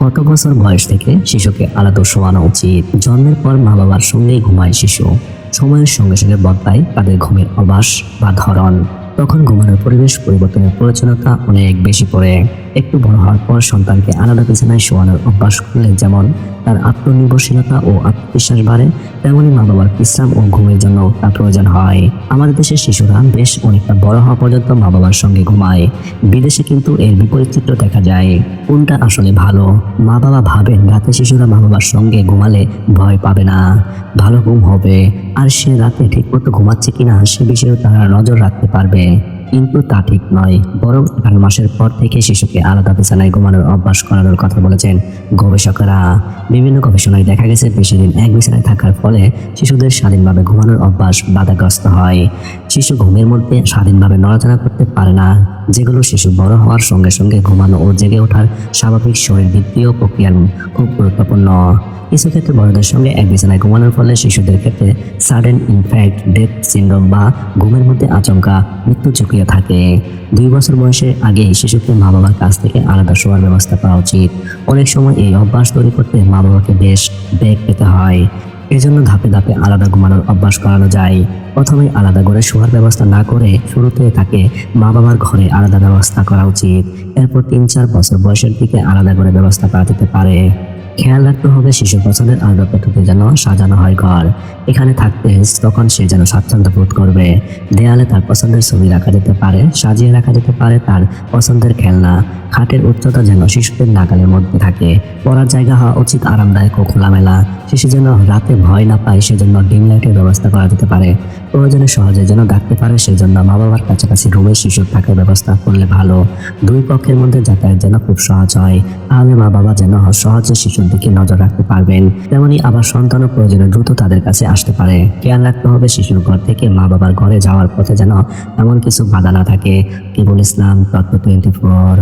কত বছর বয়স থেকে শিশুকে আলাদা শোয়ানো উচিত। জন্মের পর মা বাবার সঙ্গেই ঘুমায় শিশু। সময়ের সঙ্গে সঙ্গে বদলায় তাদের ঘুমের অভ্যাস বা ধরন। তখন ঘুমানোর পরিবেশ পরিবর্তনের প্রয়োজনীয়তা অনেক বেশি পড়ে। একটু বড় হওয়ার পর সন্তানকে আলাদা বিছানায় শোয়ানোর অভ্যাস করলে যেমন তার আত্মনির্ভরশীলতা ও আত্মবিশ্বাস বাড়ে তেমনই মা বাবার বিশ্রাম ও ঘুমের জন্য তার প্রয়োজন হয়। আমাদের দেশের শিশুরা বেশ অনেকটা বড় হওয়া পর্যন্ত মা বাবার সঙ্গে ঘুমায়। বিদেশে কিন্তু এর বিপরীত চিত্র দেখা যায়। কোনটা আসলে ভালো? মা বাবা ভাবেন রাতে শিশুরা মা বাবার সঙ্গে ঘুমালে ভয় পাবে না। ভালো ঘুম হবে। আর সে রাতে ঠিকমতো ঘুমাচ্ছে কিনা সে বিষয়েও তারা নজর রাখতে পারবে। কিন্তু তা ঠিক নয়। বরং আঠারো মাসের পর থেকে শিশুকে আলাদা বিছানায় ঘুমানোর অভ্যাস করানোর কথা বলেছেন গবেষকরা। বিভিন্ন গবেষণায় দেখা গেছে বেশি দিন এক বিছানায় থাকার ফলে শিশুদের স্বাধীনভাবে ঘুমানোর অভ্যাস বাধাগ্রস্ত হয়। শিশু ঘুমের মধ্যে স্বাধীনভাবে নড়াচড়া করতে পারে না, যেগুলো শিশু বড় হওয়ার সঙ্গে সঙ্গে ঘুমানো ও জেগে ওঠার স্বাভাবিক শরীর বৃত্তীয় প্রক্রিয়ার খুব গুরুত্বপূর্ণ। কিছু ক্ষেত্রে বড়দের সঙ্গে এক বিছানায় ঘুমানোর ফলে শিশুদের ক্ষেত্রে সাডেন ইনফ্যাক্ট ডেথ সিন্ড্রোম বা ঘুমের মধ্যে আচমকা মৃত্যু ঝুঁকিও থাকে। দুই বছর বয়সের আগে শিশুকে মা বাবার কাছ থেকে আলাদা শোয়ার ব্যবস্থা করা উচিত। অনেক সময় এই অভ্যাস তৈরি করতে মা বাবাকে বেশ বেগ পেতে হয়। এজন্য ধাপে ধাপে আলাদা ঘুমানোর অভ্যাস করানো যায়। প্রথমে আলাদা করে শোয়ার ব্যবস্থা না করে শুরুতে তাকে মা বাবার ঘরে আলাদা ব্যবস্থা করা উচিত। এরপর তিন চার বছর বয়সের দিকে আলাদা করে ব্যবস্থা করা যেতে পারে। খেয়াল রাখতে হবে শিশু পছন্দের আলাদা পদ্ধতি যেন সাজানো হয় ঘর। এখানে থাকতে তখন সে যেন স্বাচ্ছন্দ্য বোধ করবে। দেয়ালে তার পছন্দের ছবি রাখা যেতে পারে, সাজিয়ে রাখা যেতে পারে তার পছন্দের খেলনা। খাটের উচ্চতা যেন শিশুদের নাগালের মধ্যে থাকে। পড়ার জায়গা হওয়া উচিত আরামদায়ক ও খোলামেলা। শিশু যেন রাতে ভয় না পায়, সেজন্য ডিম লাইটের ব্যবস্থা করা যেতে পারে। প্রয়োজনে সহজে যেন ডাকতে পারে, সেজন্য মা বাবার কাছাকাছি রুমে শিশুর থাকার ব্যবস্থা করলে ভালো। দুই পক্ষের মধ্যে যাতায়াত যেন খুব সহজ হয়। তাহলে মা বাবা যেন সহজে শিশুর দিকে নজর রাখতে পারবেন। তেমনি আবার সন্তানও প্রয়োজনে দ্রুত তাদের কাছে আসতে পারে। খেয়াল রাখতে হবে শিশুর ঘর থেকে মা বাবার ঘরে যাওয়ার পথে যেন এমন কিছু বাধা না থাকে। কেবল ইসলাম, তত্ত্ব টোয়েন্টি ফোর